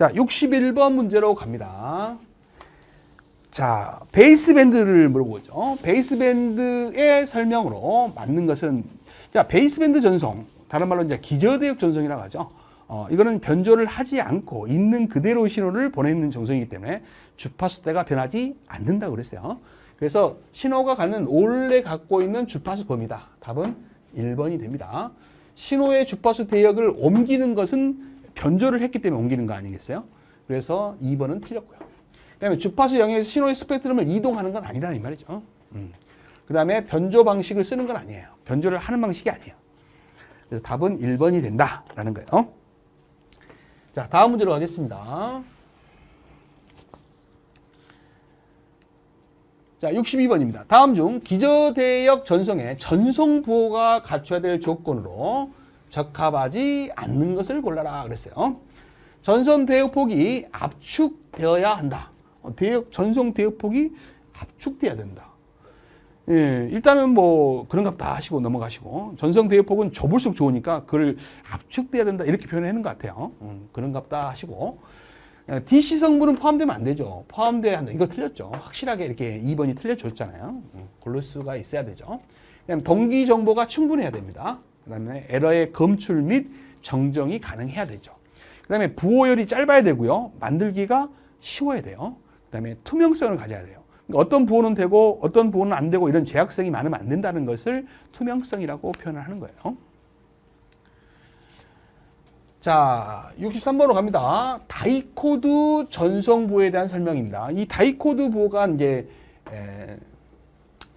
자, 61번 문제로 갑니다. 자, 베이스밴드를 물어보죠. 베이스밴드의 설명으로 맞는 것은 자, 베이스밴드 전송, 다른 말로 이제 기저대역 전송이라고 하죠. 어, 이거는 변조를 하지 않고 있는 그대로 신호를 보내는 전송이기 때문에 주파수 대가 변하지 않는다고 그랬어요. 그래서 신호가 가는 원래 갖고 있는 주파수 범위다. 답은 1번이 됩니다. 신호의 주파수 대역을 옮기는 것은 변조를 했기 때문에 옮기는 거 아니겠어요? 그래서 2번은 틀렸고요. 그다음에 주파수 영역에서 신호의 스펙트럼을 이동하는 건 아니라는 이 말이죠. 음. 그다음에 변조 방식을 쓰는 건 아니에요. 변조를 하는 방식이 아니에요. 그래서 답은 1번이 된다라는 거예요. 자, 다음 문제로 가겠습니다. 자, 62번입니다. 다음 중 기저대역 전송에 전송 부호가 갖춰야 될 조건으로 적합하지 않는 것을 골라라 그랬어요. 전선 대역폭이 압축되어야 한다. 어, 대역 전송 대역폭이 압축돼야 된다. 예, 일단은 뭐 그런 값 다 하시고 넘어가시고 전송 대역폭은 좁을수록 좋으니까 그걸 압축돼야 된다 이렇게 표현하는 것 같아요. 음, 그런 값 다 하시고 예, DC 성분은 포함되면 안 되죠. 포함돼야 한다. 이거 틀렸죠. 확실하게 이렇게 2번이 틀려줬잖아요. 음, 고를 수가 있어야 되죠. 그다음 동기 정보가 충분해야 됩니다. 그다음에 에러의 검출 및 정정이 가능해야 되죠. 그다음에 부호열이 짧아야 되고요. 만들기가 쉬워야 돼요. 그다음에 투명성을 가져야 돼요. 그러니까 어떤 부호는 되고 어떤 부호는 안 되고 이런 제약성이 많으면 안 된다는 것을 투명성이라고 표현을 하는 거예요. 자, 63번으로 갑니다. 다이코드 전송 부호에 대한 설명입니다. 이 다이코드 부호가 이제 에,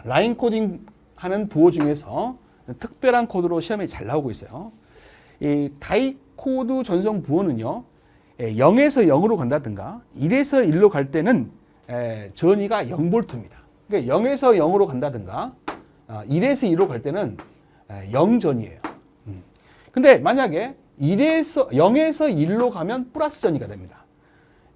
라인 코딩 하는 부호 중에서 특별한 코드로 시험에 잘 나오고 있어요. 이 다이코드 전송 부호는요, 에, 0에서 0으로 간다든가 1에서 1로 갈 때는 에, 전위가 0볼트입니다. 그러니까 0에서 0으로 간다든가 아, 1에서 2로 갈 때는 에, 0전이에요. 음. 근데 만약에 1에서 0에서 1로 가면 플러스 전이가 됩니다.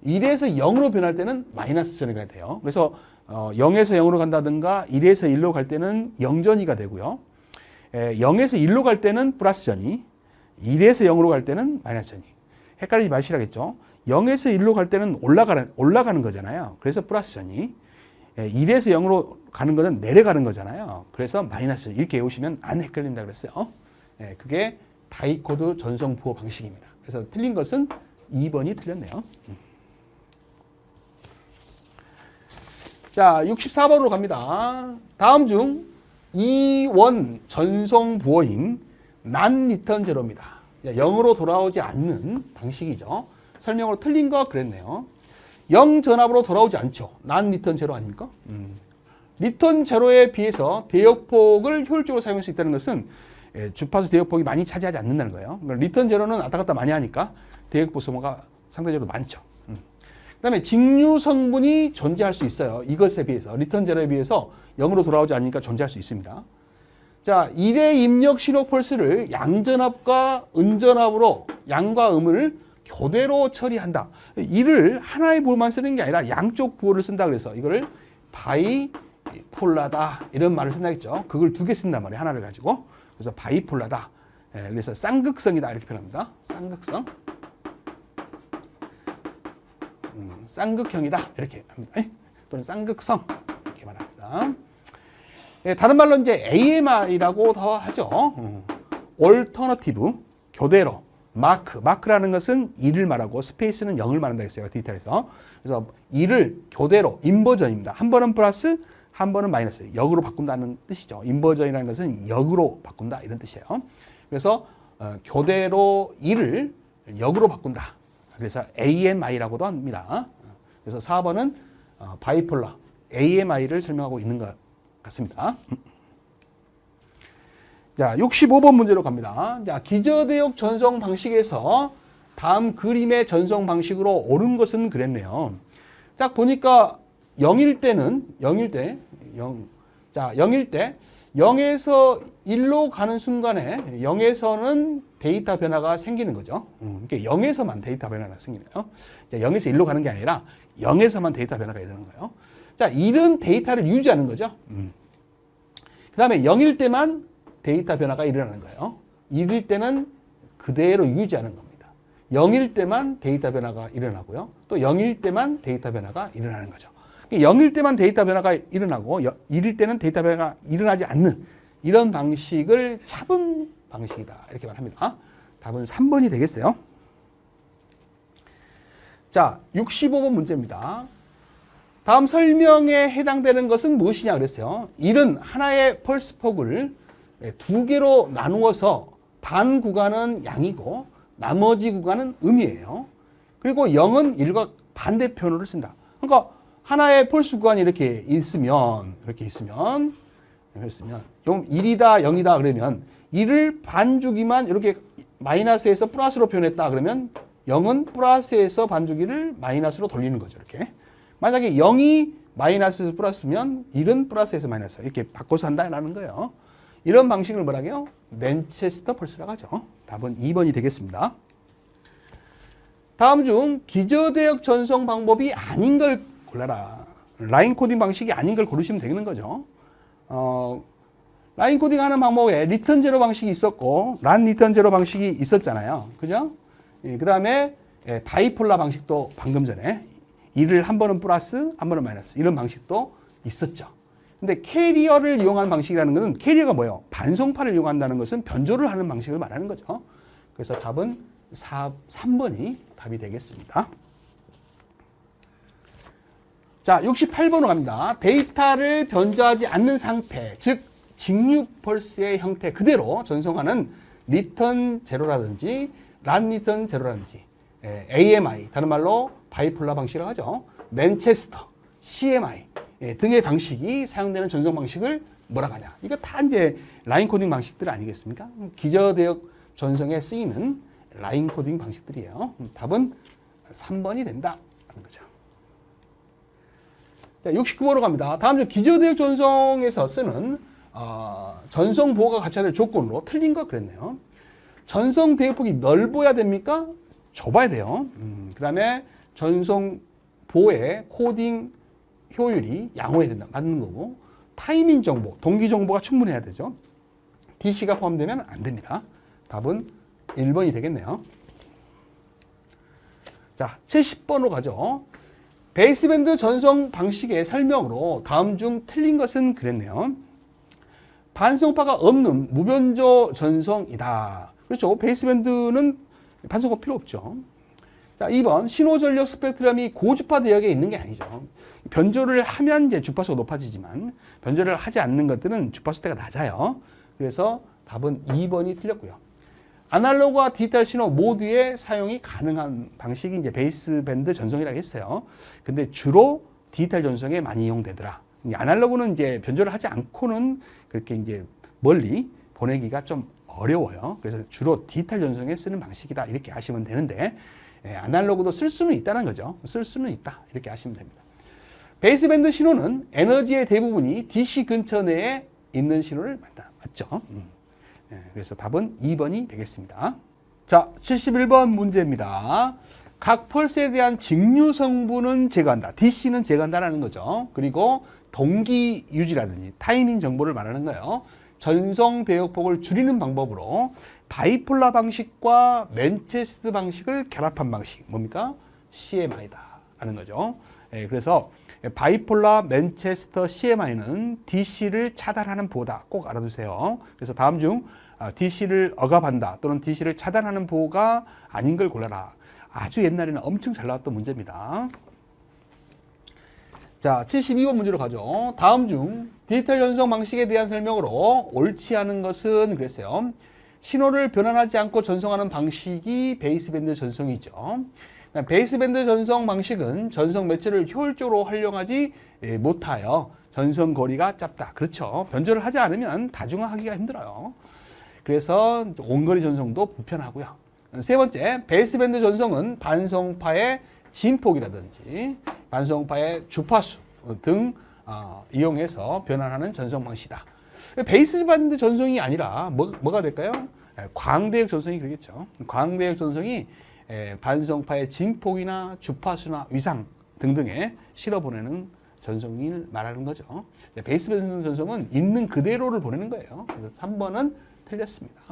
1에서 0으로 변할 때는 마이너스 전이가 돼요. 그래서 어, 0에서 0으로 간다든가 1에서 1로 갈 때는 0전이가 되고요. 에, 0에서 1로 갈 때는 플러스 전이, 1에서 0으로 갈 때는 마이너스 전이. 헷갈리지 마시라겠죠. 0에서 1로 갈 때는 올라가는, 올라가는 거잖아요. 그래서 플러스 전이. 에, 1에서 0으로 가는 거는 내려가는 거잖아요. 그래서 마이너스 이렇게 외우시면 안 헷갈린다 그랬어요. 에, 그게 다이코드 전송 부호 방식입니다. 그래서 틀린 것은 2번이 틀렸네요. 자, 64번으로 갑니다. 다음 중 이원 전송 부호인 난 리턴 제로입니다. 0으로 돌아오지 않는 방식이죠. 설명으로 틀린 거 그랬네요. 0 전압으로 돌아오지 않죠. 난 리턴 제로 아닙니까? 음. 리턴 제로에 비해서 대역폭을 효율적으로 사용할 수 있다는 것은 예, 주파수 대역폭이 많이 차지하지 않는다는 거예요. 그러니까 리턴 제로는 왔다 갔다 많이 하니까 대역폭 소모가 상대적으로 많죠. 음. 그다음에 직류 성분이 존재할 수 있어요. 이것에 비해서 리턴 제로에 비해서 0으로 돌아오지 않으니까 존재할 수 있습니다. 자, 1의 입력 신호 펄스를 양전압과 은전압으로 양과 음을 교대로 처리한다. 이를 하나의 부호만 쓰는 게 아니라 양쪽 부호를 쓴다 그래서 이거를 바이폴라다 이런 말을 쓴다겠죠. 그걸 두 개 쓴단 말이에요. 하나를 가지고. 그래서 바이폴라다. 예, 그래서 쌍극성이다 이렇게 표현합니다. 쌍극성. 음, 쌍극형이다. 이렇게 합니다. 예? 또는 쌍극성. 이렇게 말합니다. 예, 다른 말로 이제 AMI라고 더 하죠. 음. 얼터너티브 교대로. 마크. 마크라는 것은 1을 말하고 스페이스는 0을 말한다 했어요 디테일에서. 그래서 1을 교대로 인버전입니다. 한 번은 플러스 한 번은 마이너스. 역으로 바꾼다는 뜻이죠. 인버전이라는 것은 역으로 바꾼다. 이런 뜻이에요. 그래서 어, 교대로 1을 역으로 바꾼다 그래서 AMI라고도 합니다 그래서 4번은 어, 바이폴라 AMI를 설명하고 있는 것 같습니다. 자, 65번 문제로 갑니다. 자, 기저대역 전송 방식에서 다음 그림의 전송 방식으로 옳은 것은 그랬네요. 딱 보니까 0일 때는 0일 때 0. 자, 0일 때 0에서 1로 가는 순간에 0에서는 데이터 변화가 생기는 거죠. 음, 그러니까 0에서만 데이터 변화가 생기네요. 자, 0에서 1로 가는 게 아니라 0에서만 데이터 변화가 일어나는 거예요. 자, 1은 데이터를 유지하는 거죠. 음. 그 다음에 0일 때만 데이터 변화가 일어나는 거예요. 1일 때는 그대로 유지하는 겁니다. 0일 때만 데이터 변화가 일어나고요. 또 0일 때만 데이터 변화가 일어나는 거죠. 0일 때만 데이터 변화가 일어나고 1일 때는 데이터 변화가 일어나지 않는 이런 방식을 차분 방식이다. 이렇게 말합니다. 답은 3번이 되겠어요. 자, 65번 문제입니다. 다음 설명에 해당되는 것은 무엇이냐 그랬어요. 1은 하나의 펄스 폭을 두 개로 나누어서 반 구간은 양이고 나머지 구간은 음이에요. 그리고 0은 1과 반대편으로 쓴다. 그러니까 하나의 펄스 구간이 이렇게 있으면 이렇게 있으면 이렇게 있으면 좀 1이다 0이다 그러면 1을 반주기만 이렇게 마이너스에서 플러스로 표현했다 그러면 0은 플러스에서 반주기를 마이너스로 돌리는 거죠. 이렇게. 만약에 0이 마이너스에서 플러스면 1은 플러스에서 마이너스 이렇게 바꿔서 한다라는 거예요. 이런 방식을 뭐라고요? 맨체스터 펄스라고 하죠. 답은 2번이 되겠습니다. 다음 중 기저대역 전송 방법이 아닌 걸 골라라. 라인 코딩 방식이 아닌 걸 고르시면 되는 거죠. 어, 라인 코딩 하는 방법에 리턴 제로 방식이 있었고 란 리턴 제로 방식이 있었잖아요. 그죠? 예, 그 다음에 예, 바이폴라 방식도 방금 전에 일을 한 번은 플러스, 한 번은 마이너스 이런 방식도 있었죠. 근데 캐리어를 이용하는 방식이라는 것은 캐리어가 뭐예요? 반송파를 이용한다는 것은 변조를 하는 방식을 말하는 거죠. 그래서 답은 4, 3번이 답이 되겠습니다. 자, 68번으로 갑니다. 데이터를 변조하지 않는 상태, 즉 직육 펄스의 형태 그대로 전송하는 리턴 제로라든지 란 리턴 제로라든지 예, AMI 다른 말로 바이폴라 방식이라고 하죠. 맨체스터, CMI 예, 등의 방식이 사용되는 전송 방식을 뭐라고 하냐. 이거 다 이제 라인 코딩 방식들 아니겠습니까? 기저대역 전송에 쓰이는 라인 코딩 방식들이에요. 음, 답은 3번이 된다. 하는 거죠. 자, 69번으로 갑니다. 다음 중 기저대역 전송에서 쓰는 어, 전송 보호가 갖춰야 될 조건으로 틀린 거 그랬네요. 전송 대역폭이 넓어야 됩니까? 좁아야 돼요. 음, 그 다음에 전송 보호의 코딩 효율이 양호해야 된다. 맞는 거고. 타이밍 정보, 동기 정보가 충분해야 되죠. DC가 포함되면 안 됩니다. 답은 1번이 되겠네요. 자, 70번으로 가죠. 베이스밴드 전송 방식의 설명으로 다음 중 틀린 것은 그랬네요. 반송파가 없는 무변조 전송이다. 그렇죠. 베이스밴드는 반송파 필요 없죠. 자, 2번 신호 전력 스펙트럼이 고주파 대역에 있는 게 아니죠. 변조를 하면 이제 주파수가 높아지지만 변조를 하지 않는 것들은 주파수 대가 낮아요. 그래서 답은 2번이 틀렸고요. 아날로그와 디지털 신호 모두의 사용이 가능한 방식이 이제 베이스 밴드 전송이라고 했어요. 근데 주로 디지털 전송에 많이 이용되더라. 아날로그는 이제 변조를 하지 않고는 그렇게 이제 멀리 보내기가 좀 어려워요. 그래서 주로 디지털 전송에 쓰는 방식이다. 이렇게 아시면 되는데, 예, 아날로그도 쓸 수는 있다는 거죠. 쓸 수는 있다. 이렇게 아시면 됩니다. 베이스밴드 신호는 에너지의 대부분이 DC 근처 내에 있는 신호를 만다. 맞죠? 음. 예, 그래서 답은 2번이 되겠습니다. 자, 71번 문제입니다. 각 펄스에 대한 직류 성분은 제거한다. DC는 제거한다라는 거죠. 그리고 동기 유지라든지 타이밍 정보를 말하는 거예요. 전송 대역폭을 줄이는 방법으로 바이폴라 방식과 맨체스트 방식을 결합한 방식 뭡니까? CMI다 하는 거죠. 예, 그래서 바이폴라 맨체스터 CMI는 DC를 차단하는 보호다. 꼭 알아두세요. 그래서 다음 중 아, DC를 억압한다 또는 DC를 차단하는 보호가 아닌 걸 골라라. 아주 옛날에는 엄청 잘 나왔던 문제입니다. 자, 72번 문제로 가죠. 다음 중 디지털 전송 방식에 대한 설명으로 옳지 않은 것은 그랬어요. 신호를 변환하지 않고 전송하는 방식이 베이스밴드 전송이죠. 베이스밴드 전송 방식은 전송 매체를 효율적으로 활용하지 예, 못하여 전송 거리가 짧다. 그렇죠. 변조를 하지 않으면 다중화하기가 힘들어요. 그래서 원거리 전송도 불편하고요. 세 번째, 베이스밴드 전송은 반송파의 진폭이라든지 반송파의 주파수 등 어, 이용해서 변환하는 전송 방식이다. 베이스밴드 전송이 아니라 뭐, 뭐가 될까요? 예, 광대역 전송이 그러겠죠. 광대역 전송이 예, 반송파의 진폭이나 주파수나 위상 등등에 실어 보내는 전송을 말하는 거죠. 베이스밴드 전송은 있는 그대로를 보내는 거예요. 그래서 3번은 틀렸습니다.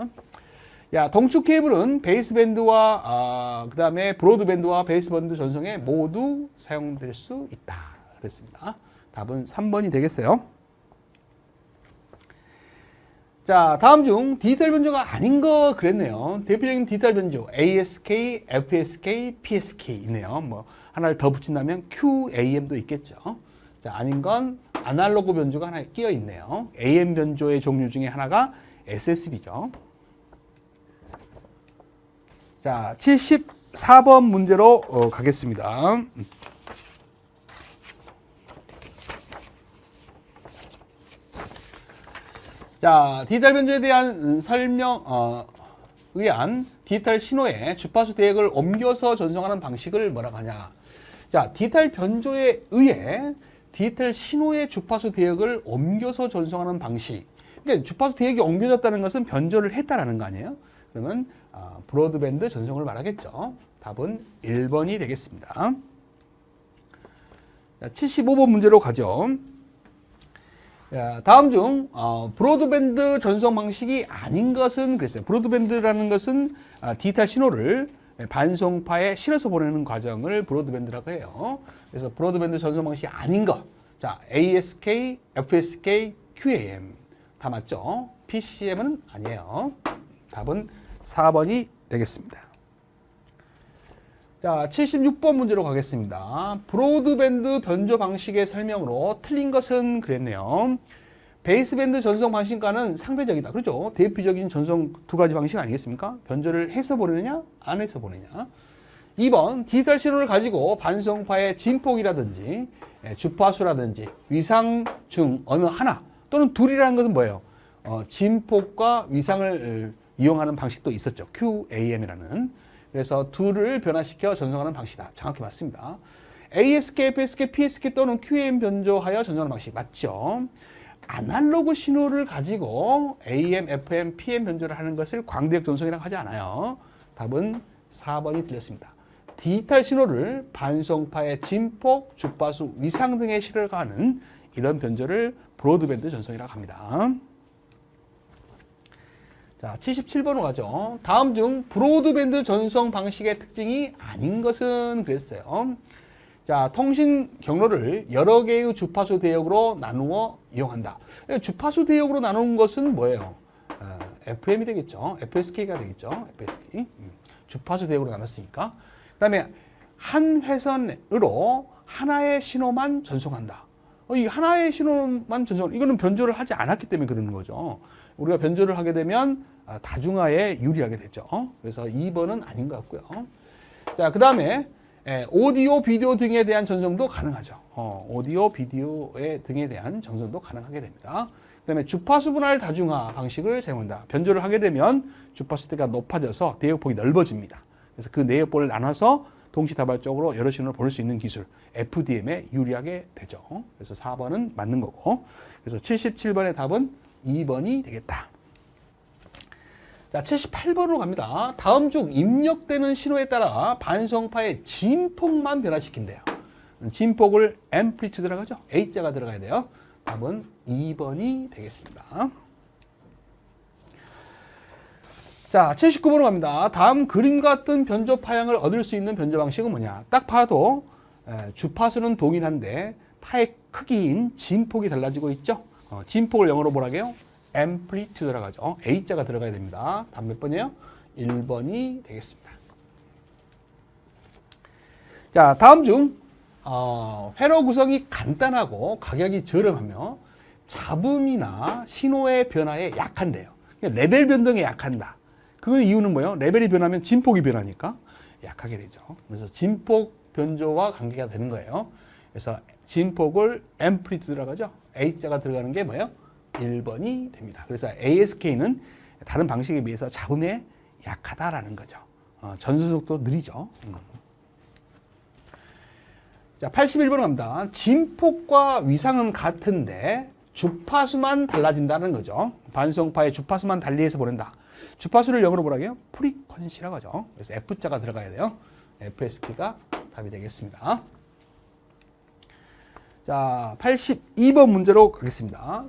야, 동축 케이블은 베이스밴드와 아, 그다음에 브로드밴드와 베이스밴드 전송에 모두 사용될 수 있다. 그랬습니다. 답은 3번이 되겠어요. 자, 다음 중 디지털 변조가 아닌 거 그랬네요. 대표적인 디지털 변조 ASK, FSK, PSK 있네요. 뭐 하나를 더 붙인다면 QAM도 있겠죠. 자, 아닌 건 아날로그 변조가 하나 끼어 있네요. AM 변조의 종류 중에 하나가 SSB죠. 자, 74번 문제로 어, 가겠습니다. 자, 디지털 변조에 대한 설명, 어, 의한 디지털 신호에 주파수 대역을 옮겨서 전송하는 방식을 뭐라고 하냐. 자, 디지털 변조에 의해 디지털 신호의 주파수 대역을 옮겨서 전송하는 방식. 그러니까 주파수 대역이 옮겨졌다는 것은 변조를 했다라는 거 아니에요? 그러면 아, 브로드밴드 전송을 말하겠죠. 답은 1번이 되겠습니다. 자, 75번 문제로 가죠. 자, 다음 중 어, 브로드밴드 전송 방식이 아닌 것은 그랬어요. 브로드밴드라는 것은 아, 디지털 신호를 반송파에 실어서 보내는 과정을 브로드밴드라고 해요. 그래서 브로드밴드 전송 방식이 아닌 것. 자, ASK, FSK, QAM 다 맞죠? PCM은 아니에요. 답은 4번이 되겠습니다. 자, 76번 문제로 가겠습니다. 브로드밴드 변조 방식의 설명으로 틀린 것은 그랬네요. 베이스밴드 전송 방식과는 상대적이다. 그렇죠? 대표적인 전송 두 가지 방식 아니겠습니까? 변조를 해서 보내느냐, 안 해서 보내냐. 2번, 디지털 신호를 가지고 반송파의 진폭이라든지 예, 주파수라든지 위상 중 어느 하나 또는 둘이라는 것은 뭐예요? 어, 진폭과 위상을 이용하는 방식도 있었죠. QAM이라는. 그래서 둘을 변화시켜 전송하는 방식이다. 정확히 맞습니다. ASK, FSK, PSK 또는 QAM 변조하여 전송하는 방식 맞죠? 아날로그 신호를 가지고 AM, FM, PM 변조를 하는 것을 광대역 전송이라고 하지 않아요. 답은 4번이 틀렸습니다. 디지털 신호를 반송파의 진폭, 주파수, 위상 등에 실어가는 이런 변조를 브로드밴드 전송이라고 합니다. 자, 77번으로 가죠. 다음 중 브로드밴드 전송 방식의 특징이 아닌 것은 그랬어요. 자, 통신 경로를 여러 개의 주파수 대역으로 나누어 이용한다. 주파수 대역으로 나누는 것은 뭐예요? 어, FM이 되겠죠. FSK가 되겠죠. FSK. 음, 주파수 대역으로 나눴으니까. 그 다음에 한 회선으로 하나의 신호만 전송한다. 어, 이 하나의 신호만 전송, 이거는 변조를 하지 않았기 때문에 그러는 거죠. 우리가 변조를 하게 되면 아, 다중화에 유리하게 되죠. 그래서 2번은 아닌 것 같고요. 자, 그 다음에 오디오, 비디오 등에 대한 전송도 가능하죠. 어, 오디오, 비디오 등에 대한 전송도 가능하게 됩니다. 그 다음에 주파수 분할 다중화 방식을 사용한다. 변조를 하게 되면 주파수대가 높아져서 대역폭이 넓어집니다. 그래서 그 내역볼을 나눠서 동시다발적으로 여러 신호를 보낼 수 있는 기술 FDM에 유리하게 되죠. 그래서 4번은 맞는 거고. 그래서 77번의 답은 2번이 되겠다. 자, 78번으로 갑니다. 다음 중 입력되는 신호에 따라 반성파의 진폭만 변화시킨대요. 진폭을 앰플리튜드라고 하죠. A자가 들어가야 돼요. 답은 2번이 되겠습니다. 자, 79번으로 갑니다. 다음 그림과 같은 변조 파형을 얻을 수 있는 변조 방식은 뭐냐? 딱 봐도 에, 주파수는 동일한데 파의 크기인 진폭이 달라지고 있죠. 어, 진폭을 영어로 뭐라고 해요? amplitude라고 하죠. 어, A자가 들어가야 됩니다. 답몇 번이에요? 1번이 되겠습니다. 자, 다음 중 어, 회로 구성이 간단하고 가격이 저렴하며 잡음이나 신호의 변화에 약한데요. 레벨 변동에 약한다. 그 이유는 뭐예요? 레벨이 변하면 진폭이 변하니까 약하게 되죠. 그래서 진폭 변조와 관계가 되는 거예요. 그래서 진폭을 amplitude라고 하죠. A자가 들어가는 게 뭐예요? 1번이 됩니다. 그래서 ASK는 다른 방식에 비해서 잡음에 약하다라는 거죠. 어, 전송 속도 느리죠. 음. 자, 81번 갑니다. 진폭과 위상은 같은데 주파수만 달라진다는 거죠. 반송파의 주파수만 달리해서 보낸다. 주파수를 영어로 뭐라고 해요? 프리퀀시라고 하죠. 그래서 F자가 들어가야 돼요. FSK가 답이 되겠습니다. 자, 82번 문제로 가겠습니다.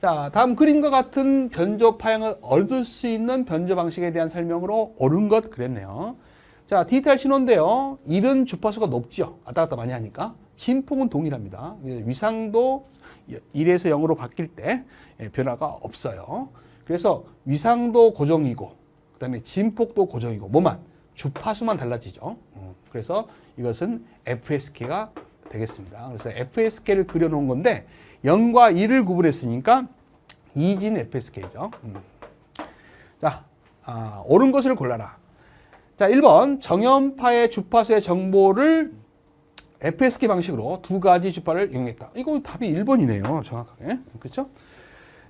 자, 다음 그림과 같은 변조 파형을 얻을 수 있는 변조 방식에 대한 설명으로 옳은 것 그랬네요. 자, 디지털 신호인데요. 이른 주파수가 높죠. 왔다 갔다 많이 하니까. 진폭은 동일합니다. 위상도 1에서 0으로 바뀔 때 예, 변화가 없어요. 그래서 위상도 고정이고, 그 다음에 진폭도 고정이고, 뭐만? 주파수만 달라지죠. 어, 그래서 이것은 FSK가 되겠습니다. 그래서 FSK를 그려놓은 건데, 0과 2를 구분했으니까 이진 FSK죠. 음. 자, 아, 옳은 것을 골라라. 자, 1번 정연파의 주파수의 정보를 FSK 방식으로 두 가지 주파를 이용했다. 이거 답이 1번이네요. 정확하게. 그렇죠?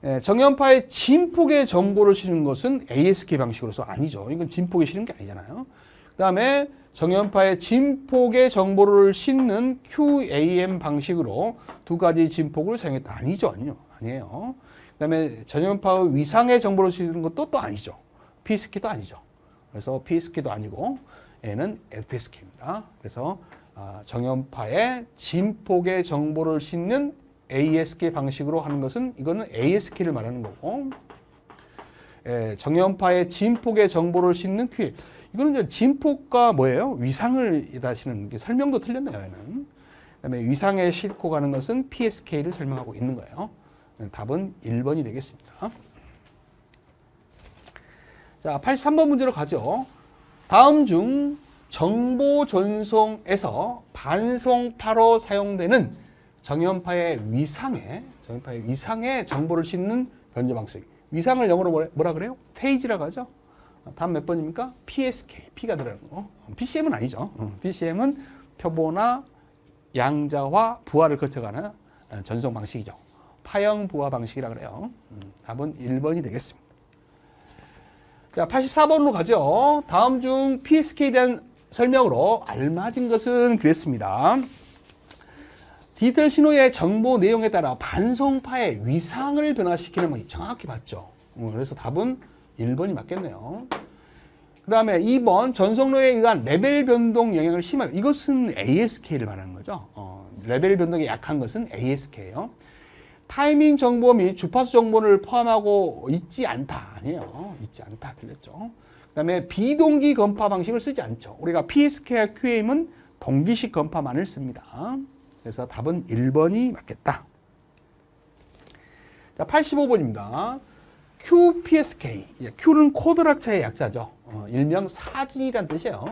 예, 정연파의 진폭의 정보를 실는 것은 ASK 방식으로서 아니죠. 이건 진폭에 실는 게 아니잖아요. 그 다음에 정연파의 진폭의 정보를 싣는 QAM 방식으로 두 가지 진폭을 사용했다. 아니죠. 아니요. 아니에요. 그 다음에 전연파의 위상의 정보를 싣는 것도 또 아니죠. P스키도 아니죠. 그래서 P스키도 아니고 얘는 FSK입니다. 그래서 아, 정연파의 진폭의 정보를 싣는 ASK 방식으로 하는 것은 이거는 ASK를 말하는 거고 예, 정연파의 진폭의 정보를 싣는 QA 이거는 이제 진폭과 뭐예요? 위상을 다시는 게 설명도 틀렸네요. 얘는. 그다음에 위상에 싣고 가는 것은 PSK를 설명하고 있는 거예요. 답은 1번이 되겠습니다. 자, 83번 문제로 가죠. 다음 중 정보 전송에서 반송파로 사용되는 정연파의 위상에 정연파의 위상에 정보를 싣는 변조 방식. 위상을 영어로 뭐라, 그래요? 페이지라고 하죠. 다음 몇 번입니까? PSK, P가 들어가는 거. PCM은 아니죠. 어, PCM은 표보나 양자와 부하를 거쳐가는 전송 방식이죠. 파형 부하 방식이라 그래요. 음, 답은 1번이 되겠습니다. 자, 84번으로 가죠. 다음 중 PSK에 대한 설명으로 알맞은 것은 그랬습니다. 디지털 신호의 정보 내용에 따라 반송파의 위상을 변화시키는 것이 정확히 맞죠. 어, 그래서 답은 1번이 맞겠네요. 그 다음에 2번 전송로에 의한 레벨 변동 영향을 심하게 이것은 ASK를 말하는 거죠. 어, 레벨 변동이 약한 것은 ASK예요. 타이밍 정보 및 주파수 정보를 포함하고 있지 않다 아니에요. 있지 않다 틀렸죠. 그 다음에 비동기 검파 방식을 쓰지 않죠. 우리가 PSK와 QM은 동기식 검파만을 씁니다. 그래서 답은 1번이 맞겠다. 자, 85번입니다. QPSK. Q는 코드락차의 약자죠. 어, 일명 사진이란 뜻이에요.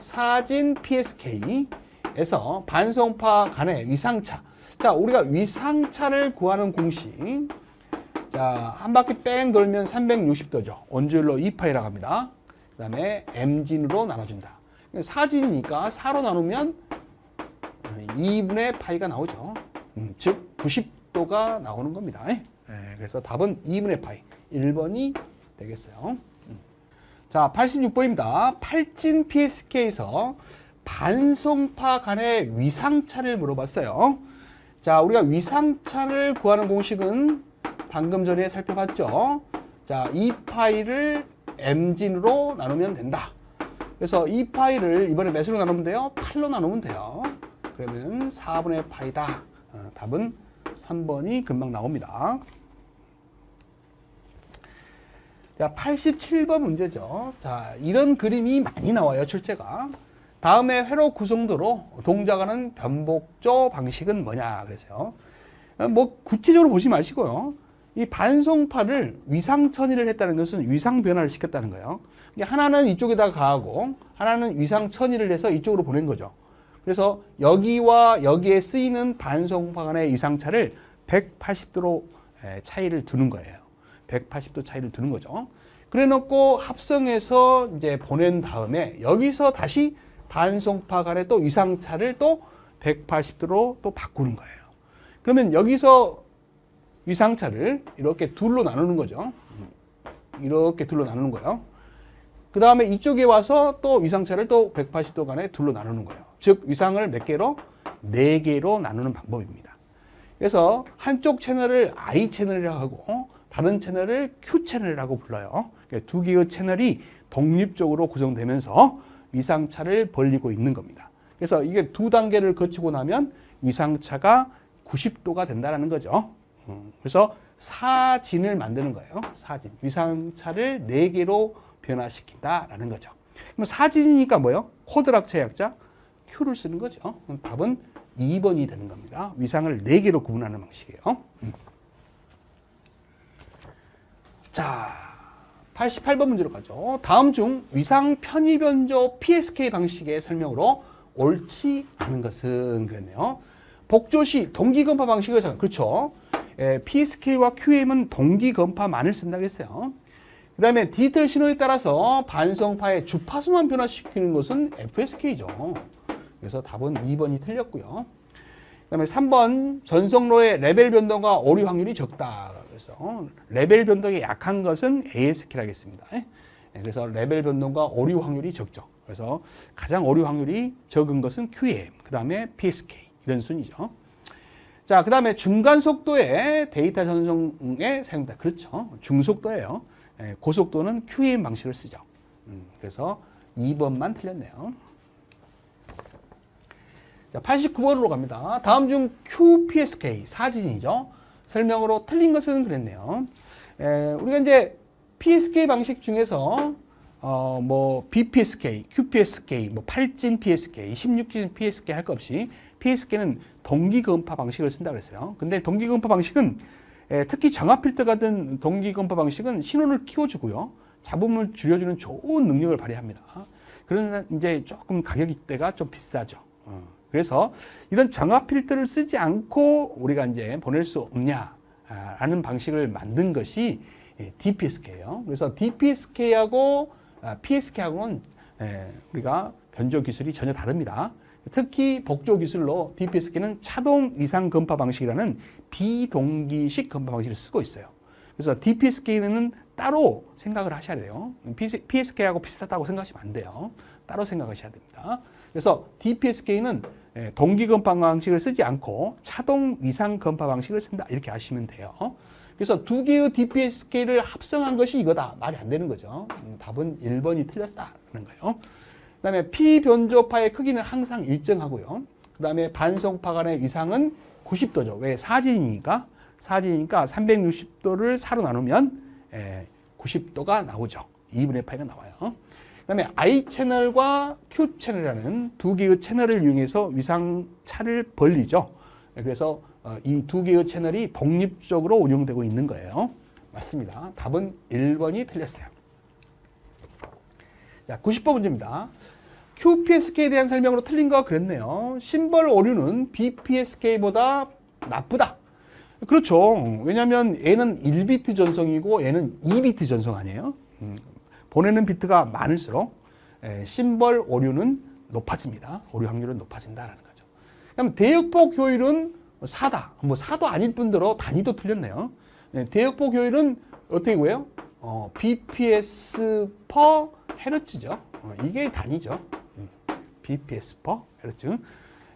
사진 PSK에서 반송파 간의 위상차. 자, 우리가 위상차를 구하는 공식. 자, 한 바퀴 뺑 돌면 360도죠. 원주율로 2파이라고 합니다. 그 다음에 m진으로 나눠준다. 사진이니까 4로 나누면 2분의 파이가 나오죠. 음, 즉 90도가 나오는 겁니다. 네, 그래서 답은 2분의 파이. 1번이 되겠어요. 음. 자, 86번입니다. 팔진 PSK에서 반송파 간의 위상차를 물어봤어요. 자, 우리가 위상차를 구하는 공식은 방금 전에 살펴봤죠. 자, 이 파일을 m진으로 나누면 된다. 그래서 이 파일을 이번에 몇으로 나누면 돼요? 8로 나누면 돼요. 그러면 4분의 파이다. 어, 답은 3번이 금방 나옵니다. 자, 87번 문제죠. 자, 이런 그림이 많이 나와요, 출제가. 다음에 회로 구성도로 동작하는 변복조 방식은 뭐냐 그래서요. 뭐 구체적으로 보지 마시고요. 이 반송파를 위상 처리를 했다는 것은 위상 변화를 시켰다는 거예요. 하나는 이쪽에다 가하고 하나는 위상 처리를 해서 이쪽으로 보낸 거죠. 그래서 여기와 여기에 쓰이는 반송파 간의 위상차를 180도로 차이를 두는 거예요. 180도 차이를 두는 거죠. 그래 놓고 합성해서 이제 보낸 다음에 여기서 다시 반송파 간의 또 위상차를 또 180도로 또 바꾸는 거예요. 그러면 여기서 위상차를 이렇게 둘로 나누는 거죠. 이렇게 둘로 나누는 거예요. 그 다음에 이쪽에 와서 또 위상차를 또 180도 간에 둘로 나누는 거예요. 즉 위상을 몇 개로? 네 개로 나누는 방법입니다. 그래서 한쪽 채널을 I 채널이라고 하고 다른 채널을 Q 채널이라고 불러요. 그러니까 두 개의 채널이 독립적으로 구성되면서 위상차를 벌리고 있는 겁니다. 그래서 이게 두 단계를 거치고 나면 위상차가 90도가 된다는 거죠. 음, 그래서 사진을 만드는 거예요. 사진. 위상차를 네개로 변화시킨다라는 거죠. 그럼 사진이니까 뭐요? 코드락 제약자 Q를 쓰는 거죠. 그럼 답은 2번이 되는 겁니다. 위상을 네개로 구분하는 방식이에요. 음. 자, 88번 문제로 가죠. 다음 중 위상 편의 변조 PSK 방식의 설명으로 옳지 않은 것은 그랬네요. 복조시 동기건파 방식을 사 그렇죠. 에, PSK와 QM은 동기건파만을 쓴다고 했어요. 그 다음에 디지털 신호에 따라서 반성파의 주파수만 변화시키는 것은 FSK죠. 그래서 답은 2번이 틀렸고요. 그 다음에 3번 전성로의 레벨 변동과 오류 확률이 적다. 그래서 레벨 변동이 약한 것은 ASK라겠습니다. 예, 그래서 레벨 변동과 오류 확률이 적죠. 그래서 가장 오류 확률이 적은 것은 QM, 그 다음에 PSK 이런 순이죠. 자, 그 다음에 중간 속도의 데이터 전송에 사용다. 그렇죠. 중속도예요. 예, 고속도는 QM 방식을 쓰죠. 음, 그래서 2번만 틀렸네요. 자, 89번으로 갑니다. 다음 중 QPSK 사진이죠. 설명으로 틀린 것은 그랬네요. 에, 우리가 이제 PSK 방식 중에서 어, 뭐 BPSK, QPSK, 뭐 8진 PSK, 16진 PSK 할 것 없이 PSK는 동기건파 방식을 쓴다 그랬어요. 근데 동기건파 방식은 에, 특히 정합 필터 같은 동기건파 방식은 신호를 키워주고요. 잡음을 줄여주는 좋은 능력을 발휘합니다. 그러나 이제 조금 가격대가 좀 비싸죠. 어. 그래서 이런 정합 필터를 쓰지 않고 우리가 이제 보낼 수 없냐라는 방식을 만든 것이 DPSK예요. 그래서 DPSK하고 PSK하고는 우리가 변조 기술이 전혀 다릅니다. 특히 복조 기술로 DPSK는 차동 이상 건파 방식이라는 비동기식 건파 방식을 쓰고 있어요. 그래서 DPSK는 따로 생각을 하셔야 돼요. PSK하고 비슷하다고 생각하시면 안 돼요. 따로 생각하셔야 됩니다. 그래서 DPSK는 동기 건파 방식을 쓰지 않고 차동 위상 건파 방식을 쓴다 이렇게 아시면 돼요. 그래서 두 개의 DPSK를 합성한 것이 이거다 말이 안 되는 거죠. 음, 답은 1번이 틀렸다는 거예요. 그 다음에 P 변조파의 크기는 항상 일정하고요. 그 다음에 반성파 간의 위상은 90도죠. 왜 사진이니까 사진이니까 360도를 4로 나누면 90도가 나오죠. 2분의 파이가 나와요. 그다음에 I 채널과 Q 채널이라는 두 개의 채널을 이용해서 위상차를 벌리죠. 그래서 어, 이두 개의 채널이 독립적으로 운영되고 있는 거예요. 맞습니다. 답은 1번이 틀렸어요. 자, 90번 문제입니다. QPSK에 대한 설명으로 틀린 거 그랬네요. 심벌 오류는 BPSK보다 나쁘다. 그렇죠. 왜냐하면 얘는 1비트 전송이고 얘는 2비트 전송 아니에요. 음, 보내는 비트가 많을수록 에, 심벌 오류는 높아집니다. 오류 확률은 높아진다라는 거죠. 그럼 대역폭 효율은 4다. 뭐 4도 아닐 뿐더러 단위도 틀렸네요. 네, 대역폭 효율은 어떻게 구해요? 어, BPS per 헤르츠죠. 어, 이게 단위죠. 음, BPS per 헤르츠.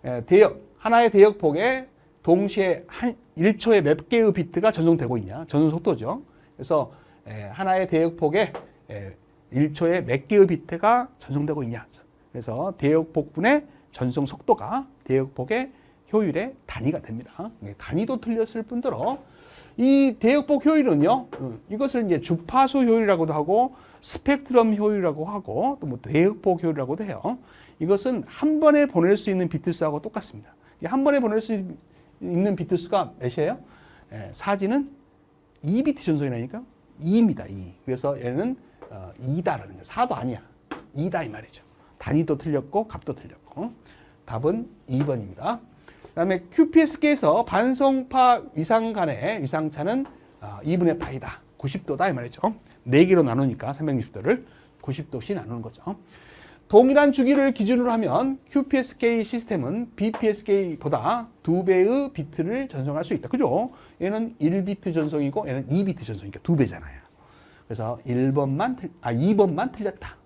에, 대역 하나의 대역폭에 동시에 한 1초에 몇 개의 비트가 전송되고 있냐? 전송 속도죠. 그래서 에, 하나의 대역폭에 에, 1초에 몇 개의 비트가 전송되고 있냐. 그래서 대역폭분의 전송 속도가 대역 폭의 효율의 단위가 됩니다. 네, 단위도 틀렸을 뿐더러 이 대역폭 효율은요. 음, 이것을 이제 주파수 효율이라고도 하고 스펙트럼 효율이라고 하고 또 뭐 대역폭 효율이라고도 해요. 이것은 한 번에 보낼 수 있는 비트 수하고 똑같습니다. 한 번에 보낼 수 있는 비트 수가 몇이에요? 예, 사진은 2비트 전송이라니까 2입니다. 2. 그래서 얘는 어, 2다라는 거예요. 4도 아니야. 2다 이 말이죠. 단위도 틀렸고 값도 틀렸고. 답은 2번입니다. 그다음에 QPSK에서 반성파 위상 간의 위상차는 어, 2분의 파이다. 90도다 이 말이죠. 4개로 나누니까 360도를 90도씩 나누는 거죠. 동일한 주기를 기준으로 하면 QPSK 시스템은 BPSK보다 두 배의 비트를 전송할 수 있다. 그죠? 얘는 1비트 전송이고 얘는 2비트 전송이니까 두 배잖아요. 그래서 1번만 틀, 아 2번만 틀렸다.